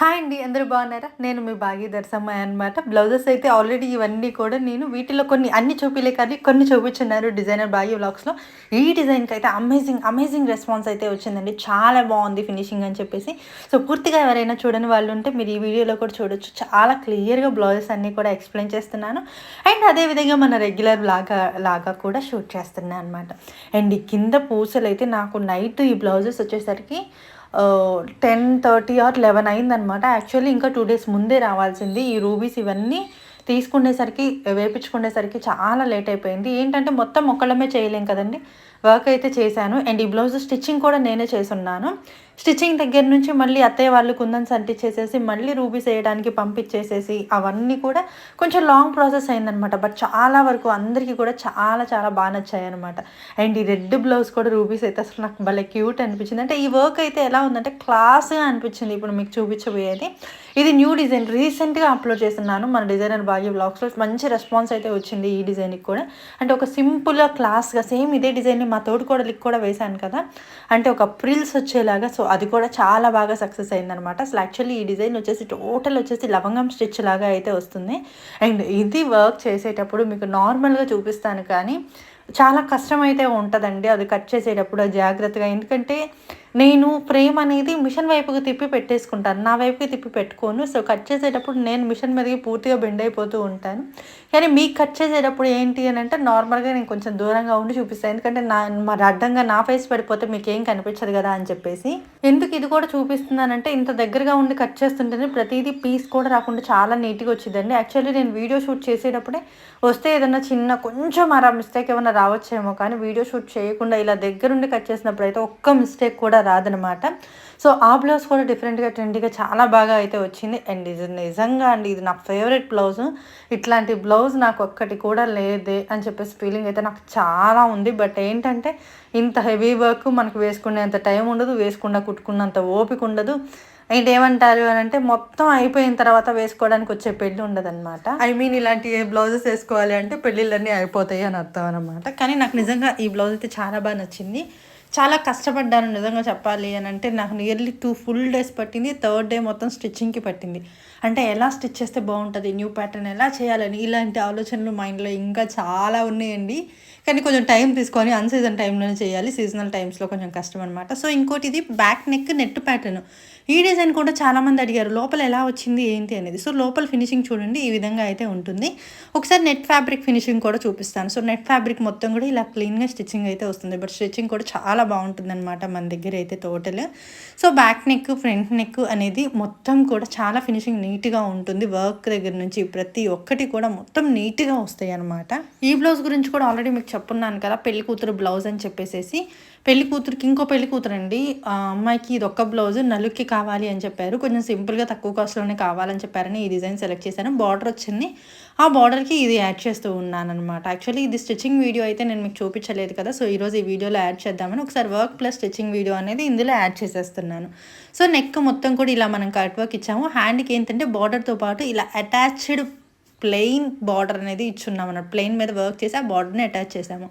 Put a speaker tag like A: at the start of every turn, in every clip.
A: Hi అండి అందరూ బాగున్నారా? నేను మీ భాగ్య అనమాట బ్లౌజెస్ అయితే ఆల్రెడీ ఇవన్నీ కూడా నేను వీటిలో కొన్ని అన్ని చూపిలే కానీ కొన్ని చూపించున్నారు డిజైనర్ భాగ్య బ్లాగ్స్లో ఈ డిజైన్కి అయితే అమేజింగ్ అమేజింగ్ రెస్పాన్స్ అయితే వచ్చిందండి. చాలా బాగుంది ఫినిషింగ్ అని చెప్పేసి. సో పూర్తిగా ఎవరైనా చూడని వాళ్ళు ఉంటే మీరు ఈ వీడియోలో కూడా చూడొచ్చు. చాలా క్లియర్గా బ్లౌజెస్ అన్నీ కూడా ఎక్స్ప్లెయిన్ చేస్తున్నాను. అండ్ అదేవిధంగా మన రెగ్యులర్ లాగా లాగా కూడా షూట్ చేస్తున్నాను అనమాట అండ్ కింద పూసలు అయితే నాకు నైట్ ఈ బ్లౌజెస్ వచ్చేసరికి టెన్ థర్టీ ఆర్ లెవెన్ అయిందనమాట. యాక్చువల్లీ ఇంకా టూ డేస్ ముందే రావాల్సింది. ఈ రూబీస్ ఇవన్నీ తీసుకునేసరికి వేపించుకునేసరికి చాలా లేట్ అయిపోయింది. ఏంటంటే మొత్తం ఒక్కళ్ళమే చేయలేం కదండి. వర్క్ అయితే చేశాను. అండ్ ఈ బ్లౌజ్ స్టిచ్చింగ్ కూడా నేనే చేసున్నాను స్టిచ్చింగ్ దగ్గర నుంచి మళ్ళీ అత్తయ్య వాళ్ళు కుందన్స్ అంటించేసేసి మళ్ళీ రూబీస్ వేయడానికి పంపించేసేసి అవన్నీ కూడా కొంచెం లాంగ్ ప్రాసెస్ అయిందనమాట. బట్ చాలా వరకు అందరికీ కూడా చాలా చాలా బాగా నచ్చాయి అనమాట అండ్ ఈ రెడ్ బ్లౌజ్ కూడా రూబీస్ అయితే అసలు నాకు భలే క్యూట్ అనిపించింది. అంటే ఈ వర్క్ అయితే ఎలా ఉందంటే క్లాస్గా అనిపించింది ఇప్పుడు మీకు చూపించబోయేది. ఇది న్యూ డిజైన్. రీసెంట్గా అప్లోడ్ చేస్తున్నాను. మన డిజైనర్ బాగా బ్లాగ్స్లో మంచి రెస్పాన్స్ అయితే వచ్చింది ఈ డిజైన్కి కూడా. అంటే ఒక సింపుల్గా క్లాస్గా సేమ్ ఇదే డిజైన్ని మా తోడుకోడలికి కూడా లిక్ కూడా వేశాను కదా. అంటే ఒక ప్రిల్స్ వచ్చేలాగా సో అది కూడా చాలా బాగా సక్సెస్ అయిందనమాట. అసలు యాక్చువల్లీ ఈ డిజైన్ వచ్చేసి టోటల్ వచ్చేసి లవంగం స్టిచ్ లాగా అయితే వస్తుంది. అండ్ ఇది వర్క్ చేసేటప్పుడు మీకు నార్మల్గా చూపిస్తాను కానీ చాలా కష్టం అయితే ఉంటుందండి. అది కట్ చేసేటప్పుడు జాగ్రత్తగా. ఎందుకంటే నేను ఫ్రేమ్ అనేది మిషన్ వైపుకి తిప్పి పెట్టేసుకుంటాను. నా వైపుకి తిప్పి పెట్టుకోను. సో కట్ చేసేటప్పుడు నేను మిషన్ మీదకి పూర్తిగా బెండ్ అయిపోతూ ఉంటాను. కానీ మీకు కట్ చేసేటప్పుడు ఏంటి అని అంటే నార్మల్గా నేను కొంచెం దూరంగా ఉండి చూపిస్తాను. ఎందుకంటే నా మరి అడ్డంగా నా ఫేస్ పడిపోతే మీకు ఏం కనిపించదు కదా అని చెప్పేసి. ఎందుకు ఇది కూడా చూపిస్తున్నానంటే ఇంత దగ్గరగా ఉండి కట్ చేస్తుంటేనే ప్రతిదీ పీస్ కూడా రాకుండా చాలా నీట్గా వచ్చిందండి. యాక్చువల్లీ నేను వీడియో షూట్ చేసేటప్పుడే వస్తే ఏదన్నా చిన్న కొంచెం అలా మిస్టేక్ ఏమైనా రావచ్చేమో కానీ వీడియో షూట్ చేయకుండా ఇలా దగ్గరుండి కట్ చేసినప్పుడు అయితే ఒక్క మిస్టేక్ కూడా రాదనమాట. సో ఆ బ్లౌజ్ కూడా డిఫరెంట్గా ట్రెండీగా చాలా బాగా అయితే వచ్చింది. అండ్ ఇది నిజంగా అండి ఇది నా ఫేవరెట్ బ్లౌజ్. ఇట్లాంటి బ్లౌజ్ నాకు ఒక్కటి కూడా లేదే అని చెప్పేసి ఫీలింగ్ అయితే నాకు చాలా ఉంది. బట్ ఏంటంటే ఇంత హెవీ వర్క్ మనకు వేసుకునేంత టైం ఉండదు వేసుకుండా కుట్టుకున్నంత ఓపిక ఉండదు. అండ్ ఏమంటారు అని అంటే మొత్తం అయిపోయిన తర్వాత వేసుకోవడానికి వచ్చే పెళ్ళి ఉండదన్నమాట ఐ మీన్ ఇలాంటి బ్లౌజెస్ వేసుకోవాలి అంటే పెళ్ళిళ్ళన్నీ అయిపోతాయి అని అర్థం అనమాట కానీ నాకు నిజంగా ఈ బ్లౌజ్ అయితే చాలా బాగా నచ్చింది. చాలా కష్టపడ్డాను నిజంగా చెప్పాలి అని అంటే నాకు నియర్లీ టూ ఫుల్ డేస్ పట్టింది థర్డ్ డే మొత్తం స్టిచ్చింగ్కి పట్టింది. అంటే ఎలా స్టిచ్ చేస్తే బాగుంటుంది న్యూ ప్యాటర్న్ ఎలా చేయాలని ఇలాంటి ఆలోచనలు మైండ్లో ఇంకా చాలా ఉన్నాయండి. కానీ కొంచెం టైం తీసుకొని అన్సీజన్ టైంలోనే చేయాలి. సీజనల్ టైమ్స్లో కొంచెం కష్టం అనమాట సో ఇంకోటి ఇది బ్యాక్ నెక్ నెట్ ప్యాటర్న్. ఈ డిజైన్ కూడా చాలామంది అడిగారు లోపల ఎలా వచ్చింది ఏంటి అనేది. సో లోపల ఫినిషింగ్ చూడండి ఈ విధంగా అయితే ఉంటుంది. ఒకసారి నెట్ ఫ్యాబ్రిక్ ఫినిషింగ్ కూడా చూపిస్తాను. సో నెట్ ఫ్యాబ్రిక్ మొత్తం కూడా ఇలా క్లీన్గా స్టిచ్చింగ్ అయితే వస్తుంది. బట్ స్టిచ్చింగ్ కూడా చాలా బాగుంటుంది అనమాట మన దగ్గర అయితే total. So back neck front neck అనేది మొత్తం కూడా చాలా ఫినిషింగ్ నీట్గా ఉంటుంది. వర్క్ దగ్గర నుంచి ప్రతి ఒక్కటి కూడా మొత్తం నీట్గా వస్తాయి అనమాట ఈ బ్లౌజ్ గురించి కూడా ఆల్రెడీ మీకు చెప్పున్నాను కదా పెళ్ళి కూతురు బ్లౌజ్ అని చెప్పేసి పెళ్ళి కూతురికి ఇంకో పెళ్ళి కూతురు అండి ఆ అమ్మాయికి ఇది ఒక్క బ్లౌజ్ నలుక్కి కావాలి అని చెప్పారు. కొంచెం సింపుల్గా తక్కువ కాస్ట్లోనే కావాలని చెప్పారని ఈ డిజైన్ సెలెక్ట్ చేశాను. బార్డర్ వచ్చింది. ఆ బార్డర్కి ఇది యాడ్ చేస్తూ ఉన్నాను అనమాట యాక్చువల్లీ ఇది స్టిచ్చింగ్ వీడియో అయితే నేను మీకు చూపించలేదు కదా సో ఈరోజు ఈ వీడియోలో యాడ్ చేద్దామని ఒకసారి వర్క్ ప్లస్ స్టిచ్చింగ్ వీడియో అనేది ఇందులో యాడ్ చేసేస్తున్నాను. సో నెక్ మొత్తం కూడా ఇలా మనం కట్ వర్క్ ఇచ్చాము. హ్యాండ్కి ఏంటంటే బార్డర్తో పాటు ఇలా అటాచ్డ్ ప్లెయిన్ బార్డర్ అనేది ఇచ్చున్నాం అన్నమాట ప్లెయిన్ మీద వర్క్ చేసి ఆ బార్డర్ని అటాచ్ చేసాము.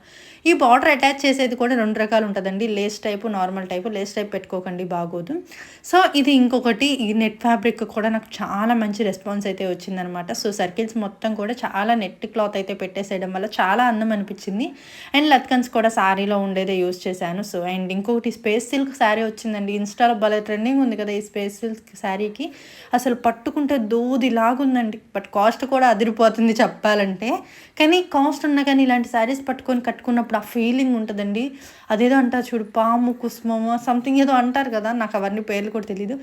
A: ఈ బార్డర్ అటాచ్ చేసేది కూడా రెండు రకాలు ఉంటుందండి. Lace type normal type lace type పెట్టుకోకండి బాగోదు. సో ఇది ఇంకొకటి. ఈ నెట్ ఫ్యాబ్రిక్ కూడా నాకు చాలా మంచి రెస్పాన్స్ అయితే వచ్చిందనమాట సో సర్కిల్స్ మొత్తం కూడా చాలా నెట్ క్లాత్ అయితే పెట్టేసేయడం వల్ల చాలా అందం అనిపించింది. అండ్ లత్కన్స్ కూడా శారీలో ఉండేదే యూస్ చేశాను. సో అండ్ ఇంకొకటి స్పేస్ సిల్క్ శారీ వచ్చిందండి. ఇన్స్టాలో భలే ట్రెండింగ్ ఉంది కదా ఈ స్పేస్ సిల్క్ శారీకి అసలు పట్టుకుంటే దూది లాగుందండి బట్ కాస్ట్ కూడా అదిరిపోతుంది చెప్పాలంటే. కానీ కాస్ట్ ఉన్నా కానీ ఇలాంటి శారీస్ పట్టుకొని కట్టుకున్నప్పుడు ఆ ఫీలింగ్ ఉంటుందండి. అదేదో అంటారు చూడు పాము కుస్మము సంథింగ్ ఏదో అంటారు కదా నాకు అవన్నీ పేర్లు కూడా తెలియదు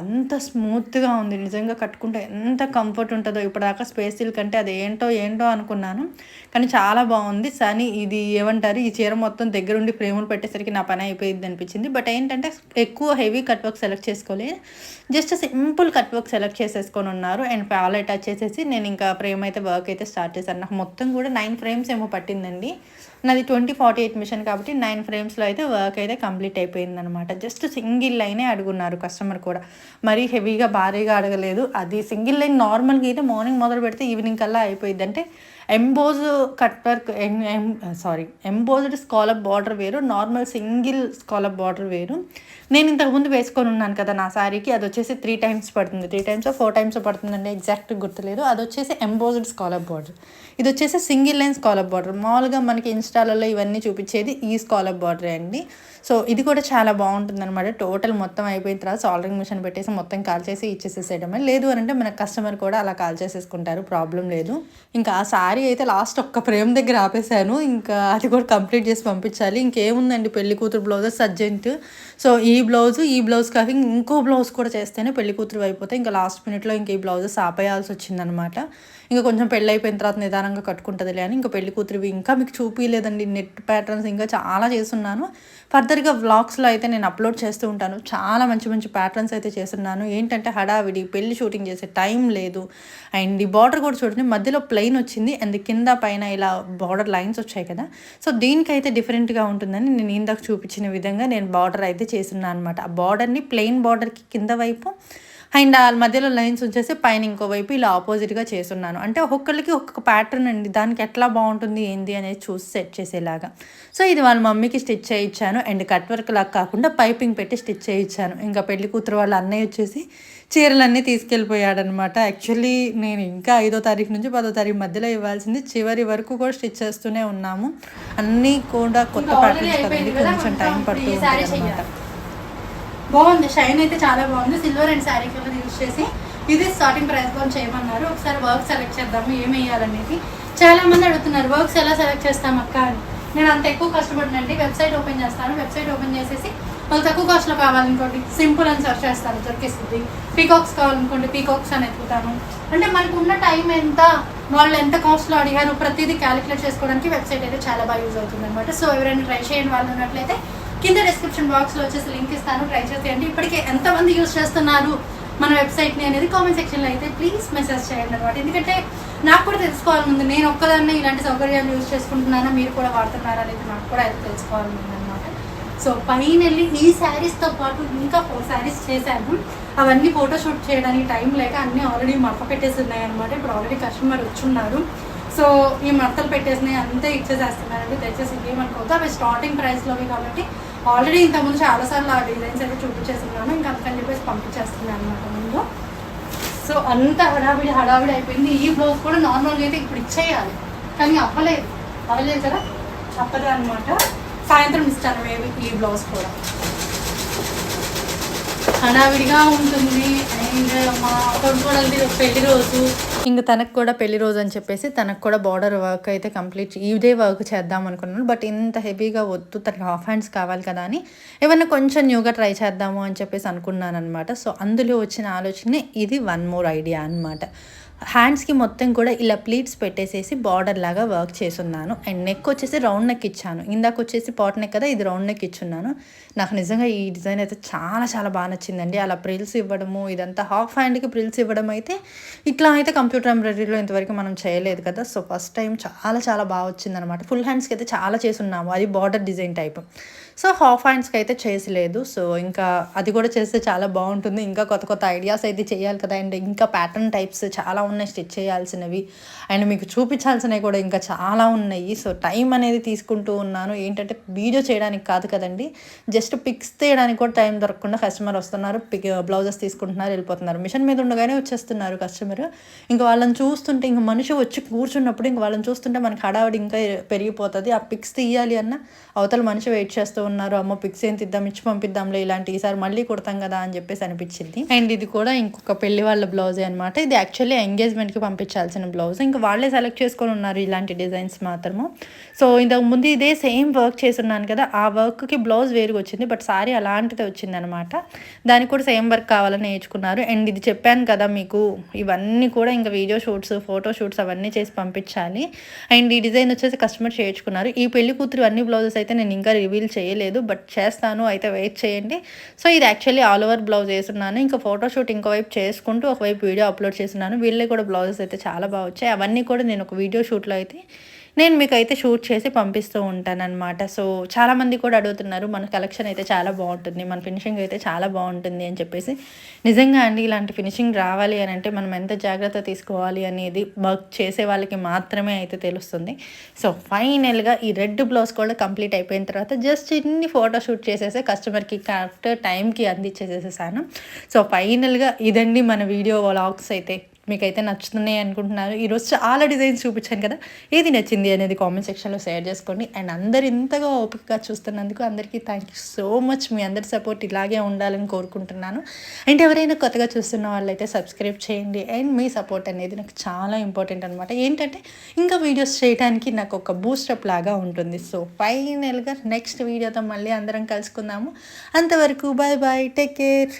A: అంత స్మూత్గా ఉంది. నిజంగా కట్టుకుంటే ఎంత కంఫర్ట్ ఉంటుందో. ఇప్పటిదాకా స్పేస్ సిల్క్ అంటే అది ఏంటో ఏంటో అనుకున్నాను. కానీ చాలా బాగుంది. కానీ ఇది ఏమంటారు ఈ చీర మొత్తం దగ్గరుండి ఫ్రేములు పెట్టేసరికి నా పని అయిపోయింది అనిపించింది. బట్ ఏంటంటే ఎక్కువ హెవీ కట్ వర్క్ సెలెక్ట్ చేసుకోలేదు. Just simple cut work select చేసేసుకొని ఉన్నారు. అండ్ ప్యాలెట్ వచ్చేసేసి నేను ఇంకా ఫ్రేమ్ అయితే వర్క్ అయితే స్టార్ట్ చేశాను నాకు మొత్తం కూడా నైన్ ఫ్రేమ్స్ ఏమో పట్టిందండి. నాది ట్వంటీ ఫార్టీ ఎయిట్ మిషన్ కాబట్టి నైన్ ఫ్రేమ్స్లో అయితే వర్క్ అయితే కంప్లీట్ అయిపోయిందనమాట జస్ట్ సింగిల్ లైనే అడుగున్నారు కస్టమర్ కూడా. మరీ హెవీగా భారీగా అడగలేదు. అది సింగిల్ లైన్ నార్మల్గా అయితే మార్నింగ్ మొదలు పెడితే ఈవినింగ్ కల్లా అయిపోయింది అంటే emboss cut work sorry embossed scallop border వేరు. నార్మల్ సింగిల్ స్కాలప్ బార్డర్ వేరు. నేను ఇంతకుముందు వేసుకొని ఉన్నాను కదా నా శారీకి. అది వచ్చేసి త్రీ టైమ్స్ పడుతుంది. త్రీ టైమ్స్ ఫోర్ టైమ్స్ పడుతుందండి. ఎగ్జాక్ట్ గుర్తులేదు. అది వచ్చేసి ఎంబోజ్డ్ స్కాలప్ బార్డర్ ఇది వచ్చేసి సింగిల్ లైన్ స్కాలప్ బార్డర్ మామూలుగా మనకి ఇన్స్టాలలో ఇవన్నీ చూపించేది ఈ స్కాలప్ బార్డరే అండి. సో ఇది కూడా చాలా బాగుంటుంది అనమాట టోటల్ మొత్తం అయిపోయిన తర్వాత సాల్డరింగ్ మిషన్ పెట్టేసి మొత్తం కాల్ చేసి ఇచ్చేసేసేయడమే. లేదు అని అంటే మన కస్టమర్ కూడా అలా కాల్ చేసేసుకుంటారు. ప్రాబ్లం లేదు. ఇంకా ఆ సారీ అయితే లాస్ట్ ఒక్క ఫ్రేమ్ దగ్గర ఆపేశాను. ఇంకా అది కూడా కంప్లీట్ చేసి పంపించాలి. ఇంకేముందండి పెళ్ళి కూతురు బ్లౌజెస్ అర్జెంట్ సో ఈ బ్లౌజ్ ఈ బ్లౌజ్ కాక ఇంకో బ్లౌజ్ కూడా చేస్తేనే పెళ్ళి కూతురు అయిపోతే ఇంకా లాస్ట్ మినిట్లో ఇంక ఈ బ్లౌజెస్ ఆపేయాల్సి వచ్చిందనమాట. ఇంకా కొంచెం పెళ్ళి అయిపోయిన తర్వాత నిదానంగా కట్టుకుంటుందిలే అని ఇంకా పెళ్ళి కూతురివి ఇంకా మీకు చూపించలేదండి నెట్ ప్యాటర్న్స్ ఇంకా చాలా చేస్తున్నాను. ఫర్దర్గా వ్లాగ్స్లో అయితే నేను అప్లోడ్ చేస్తూ ఉంటాను. చాలా మంచి మంచి ప్యాటర్న్స్ అయితే చేస్తున్నాను. ఏంటంటే హడావిడి పెళ్ళి షూటింగ్ చేసే టైం లేదు. అండ్ ఈ బార్డర్ కూడా చూడండి మధ్యలో ప్లెయిన్ వచ్చింది. అండ్ కింద పైన ఇలా బార్డర్ లైన్స్ వచ్చాయి కదా. సో దీనికైతే డిఫరెంట్గా ఉంటుందని నేను ఇందాక చూపించిన విధంగా నేను బార్డర్ అయితే చేస్తున్నాను అనమాట ఆ బార్డర్ని ప్లెయిన్ బార్డర్కి కింద వైపు అండ్ ఆ మధ్యలో లైన్స్ వచ్చేసి పైన ఇంకోవైపు ఇలా ఆపోజిట్గా చేస్తున్నాను. అంటే ఒక్కొక్కరికి ఒక్కొక్క ప్యాటర్న్ అండి. దానికి ఎట్లా బాగుంటుంది ఏంది అనేది చూసి సెట్ చేసేలాగా. సో ఇది వాళ్ళ మమ్మీకి స్టిచ్ చేయించాను. అండ్ కట్ వర్క్ లాగా కాకుండా పైపింగ్ పెట్టి స్టిచ్ చేయించాను. ఇంకా పెళ్ళి కూతురు వాళ్ళ అన్నయ్య వచ్చేసి చీరలన్నీ తీసుకెళ్ళిపోయాడనమాట. యాక్చువల్లీ నేను ఇంకా ఐదో తారీఖు నుంచి పదో తారీఖు మధ్యలో ఇవ్వాల్సింది చివరి వరకు కూడా స్టిచ్ చేస్తూనే ఉన్నాము. అన్నీ కూడా కొత్త ప్యాటర్న్స్ కదండి. కొంచెం టైం పడుతూ ఉంటుంది అనమాట
B: బాగుంది. షైన్ అయితే చాలా బాగుంది. Silver and sari colour use చేసి ఇది స్టార్టింగ్ ప్రైస్లో చేయమన్నారు. ఒకసారి వర్క్ సెలెక్ట్ చేద్దాము ఏం చాలా మంది అడుగుతున్నారు వర్క్స్ ఎలా సెలెక్ట్ చేస్తాం అక్క? అని. నేను అంత ఎక్కువ కష్టపడినండి వెబ్సైట్ ఓపెన్ చేస్తాను. వెబ్సైట్ ఓపెన్ చేసేసి వాళ్ళు తక్కువ కాస్ట్లో కావాలనుకోండి సింపుల్ అని సెర్చ్ చేస్తాను. దొరికేస్తుంది పీకాక్స్ కావాలనుకోండి పీకాక్స్ అని ఎత్తుతాను. అంటే మనకు ఉన్న టైం ఎంత వాళ్ళు ఎంత కాస్ట్లో అడిగారు ప్రతిదీ క్యాలిక్యులేట్ చేసుకోవడానికి వెబ్సైట్ అయితే చాలా బాగా యూజ్ అవుతుంది అనమాట సో ఎవరైనా ట్రై చేయండి వాళ్ళు ఉన్నట్లయితే కింద డిస్క్రిప్షన్ బాక్స్లో వచ్చేసి లింక్ ఇస్తాను. ట్రై చేసేయండి. ఇప్పటికే ఎంతమంది యూజ్ చేస్తున్నారు మన వెబ్సైట్ని అనేది కామెంట్ సెక్షన్లో అయితే ప్లీజ్ మెసేజ్ చేయండి అనమాట ఎందుకంటే నాకు కూడా తెలుసుకోవాలనుంది నేను ఒక్కదాన్నే ఇలాంటి సౌకర్యాలు యూజ్ చేసుకుంటున్నానా? మీరు కూడా వాడుతున్నారా? అనేది నాకు కూడా అయితే తెలుసుకోవాలనుంది అనమాట సో వెళ్ళి ఈ శారీస్తో పాటు ఇంకా ఫోర్ శారీస్ చేశాను. అవన్నీ ఫోటో షూట్ చేయడానికి టైం లేక అన్ని ఆల్రెడీ మడత పెట్టేసి ఉన్నాయన్నమాట ఇప్పుడు ఆల్రెడీ కస్టమర్ వచ్చున్నారు. సో ఈ మడతలు పెట్టేసినాయి అంతే ఇచ్చేసేస్తున్నారండి. దయచేసి ఇవేమనుకోవద్దు అవి స్టార్టింగ్ ప్రైస్లోవి కాబట్టి ఆల్రెడీ ఇంతకుముందు చాలాసార్లు ఆ డిజైన్స్ అయితే చూపించేస్తున్నాను. ఇంకా అందుకని చెప్పేసి పంపించేస్తున్నాను అనమాట ముందు. సో అంత హడావిడి హడావిడి అయిపోయింది. ఈ బ్లౌజ్ కూడా నార్మల్గా అయితే ఇప్పుడు ఇచ్చేయాలి. కానీ అవ్వలేదు. అవ్వలేదు కదా? తప్పదు అనమాట సాయంత్రం ఇస్తాను మేబీ ఈ బ్లౌజ్ కూడా. హడావిడిగా ఉంటుంది. అండ్ మా కొడుకోడలది పెళ్ళి రోజు
A: ఇంక తనకు కూడా పెళ్ళి రోజు అని చెప్పేసి తనకు కూడా బార్డర్ వర్క్ అయితే కంప్లీట్ ఇదే వర్క్ చేద్దాం అనుకున్నాను. బట్ ఇంత హెవీగా వద్దు తనకి హాఫ్ హ్యాండ్స్ కావాలి కదా అని ఏమన్నా కొంచెం న్యూగా ట్రై చేద్దాము అని చెప్పేసి అనుకున్నాను అనమాట సో అందులో వచ్చిన ఆలోచనే ఇది వన్ మోర్ ఐడియా అనమాట హ్యాండ్స్కి మొత్తం కూడా ఇలా ప్లీట్స్ పెట్టేసేసి బార్డర్ లాగా వర్క్ చేస్తున్నాను. అండ్ నెక్ వచ్చేసి రౌండ్ నెక్ ఇచ్చాను. ఇందాక వచ్చేసి పాట్ నెక్ కదా ఇది రౌండ్ నెక్ ఇచ్చున్నాను. నాకు నిజంగా ఈ డిజైన్ అయితే చాలా చాలా బాగా నచ్చిందండి. అలా ప్రిల్స్ ఇవ్వడము ఇదంతా హాఫ్ హ్యాండ్కి ప్రిల్స్ ఇవ్వడం అయితే ఇట్లా అయితే కంప్యూటర్ ఎంబ్రాయిడరీలో ఇంతవరకు మనం చేయలేదు కదా. సో ఫస్ట్ టైం చాలా చాలా బాగా వచ్చిందనమాట ఫుల్ హ్యాండ్స్కి అయితే చాలా చేసున్నాము అది border design type. So half హ్యాండ్స్కి అయితే చేసలేదు. సో ఇంకా అది కూడా చేస్తే చాలా బాగుంటుంది. ఇంకా కొత్త కొత్త ఐడియాస్ అయితే చేయాలి కదా. అండ్ ఇంకా ప్యాటర్న్ టైప్స్ చాలా ఉన్నాయి స్టిచ్ చేయాల్సినవి. అండ్ మీకు చూపించాల్సినవి కూడా ఇంకా చాలా ఉన్నాయి. సో టైం అనేది తీసుకుంటూ ఉన్నాను. ఏంటంటే వీడియో చేయడానికి కాదు కదండి. జస్ట్ పిక్స్ తీయడానికి కూడా టైం దొరకకుండా కస్టమర్ వస్తున్నారు. పిక్ బ్లౌజెస్ తీసుకుంటున్నారు వెళ్ళిపోతున్నారు. మిషన్ మీద ఉండగానే వచ్చేస్తున్నారు కస్టమర్. ఇంకా వాళ్ళని చూస్తుంటే ఇంక మనిషి వచ్చి కూర్చున్నప్పుడు ఇంక వాళ్ళని చూస్తుంటే మనకి హడావిడి ఇంకా పెరిగిపోతుంది. ఆ పిక్స్ తీయాలి అన్న అవతల మనిషి వెయిట్ చేస్తూ ఉన్నారు అమ్మ పిక్స్ ఏం తిద్దాం ఇచ్చి పంపిద్దాంలే ఇలాంటి ఈసారి మళ్ళీ కుడతాం కదా అని చెప్పేసి అనిపించింది. అండ్ ఇది కూడా ఇంకొక పెళ్ళి వాళ్ళ బ్లౌజే అనమాట ఇది యాక్చువల్లీ ఎంగేజ్మెంట్కి పంపించాల్సిన బ్లౌజ్. ఇంకా వాళ్ళే సెలెక్ట్ చేసుకొని ఉన్నారు ఇలాంటి డిజైన్స్ మాత్రము. సో ఇంతకు ముందు ఇదే సేమ్ వర్క్ చేస్తున్నాను కదా ఆ వర్క్కి బ్లౌజ్ వేరుగా వచ్చింది బట్ సారీ అలాంటిదే వచ్చింది అనమాట దానికి కూడా సేమ్ వర్క్ కావాలని నేర్చుకున్నారు. అండ్ ఇది చెప్పాను కదా మీకు ఇవన్నీ కూడా ఇంకా వీడియో షూట్స్ ఫోటో షూట్స్ అవన్నీ చేసి పంపించాలి. అండ్ ఈ డిజైన్ వచ్చేసి కస్టమర్ చేయించుకున్నారు ఈ పెళ్ళి కూతురు అన్ని బ్లౌజెస్ అయితే నేను ఇంకా రివీల్ చేయలేదు బట్ చేస్తాను అయితే వెయిట్ చేయండి. సో ఇది యాక్చువల్లీ ఆల్ ఓవర్ బ్లౌజ్ వేస్తున్నాను ఇంకా ఫోటోషూట్ ఇంకోవైపు చేసుకుంటూ ఒకవైపు వీడియో అప్లోడ్ చేస్తున్నాను. వీళ్ళే కూడా బ్లౌజెస్ అయితే చాలా బాగా వచ్చాయి. అవన్నీ కూడా నేను ఒక వీడియో షూట్లో అయితే నేను మీకు అయితే షూట్ చేసి పంపిస్తూ ఉంటానన్నమాట. సో చాలామంది కూడా అడుగుతున్నారు మన కలెక్షన్ అయితే చాలా బాగుంటుంది మన ఫినిషింగ్ అయితే చాలా బాగుంటుంది అని చెప్పేసి. నిజంగా అండి ఇలాంటి ఫినిషింగ్ రావాలి అని అంటే మనం ఎంత జాగ్రత్త తీసుకోవాలి అనేది వర్క్ చేసే వాళ్ళకి మాత్రమే అయితే తెలుస్తుంది. సో ఫైనల్గా ఈ రెడ్ బ్లౌజ్ కూడా కంప్లీట్ అయిపోయిన తర్వాత జస్ట్ ఇన్ని ఫోటో షూట్ చేసేసి కస్టమర్కి కరెక్ట్ టైంకి అందించేసేసాను సో ఫైనల్గా ఇదండి మన వీడియో వ్లాగ్స్ అయితే. మీకైతే నచ్చుతున్నాయి అనుకుంటున్నారు. ఈరోజు చాలా డిజైన్స్ చూపించాను కదా. ఏది నచ్చింది అనేది కామెంట్ సెక్షన్లో షేర్ చేసుకోండి. అండ్ అందరు ఇంతగా ఓపికగా చూస్తున్నందుకు అందరికీ థ్యాంక్ యూ సో మచ్ మీ అందరి సపోర్ట్ ఇలాగే ఉండాలని కోరుకుంటున్నాను. అండ్ ఎవరైనా కొత్తగా చూస్తున్న వాళ్ళైతే సబ్స్క్రైబ్ చేయండి. అండ్ మీ సపోర్ట్ అనేది నాకు చాలా ఇంపార్టెంట్ అనమాట ఏంటంటే ఇంకా వీడియోస్ చేయడానికి నాకు ఒక బూస్టప్ లాగా ఉంటుంది. సో ఫైనల్గా నెక్స్ట్ వీడియోతో మళ్ళీ అందరం కలుసుకుందాము. అంతవరకు బాయ్ బాయ్ టేక్ కేర్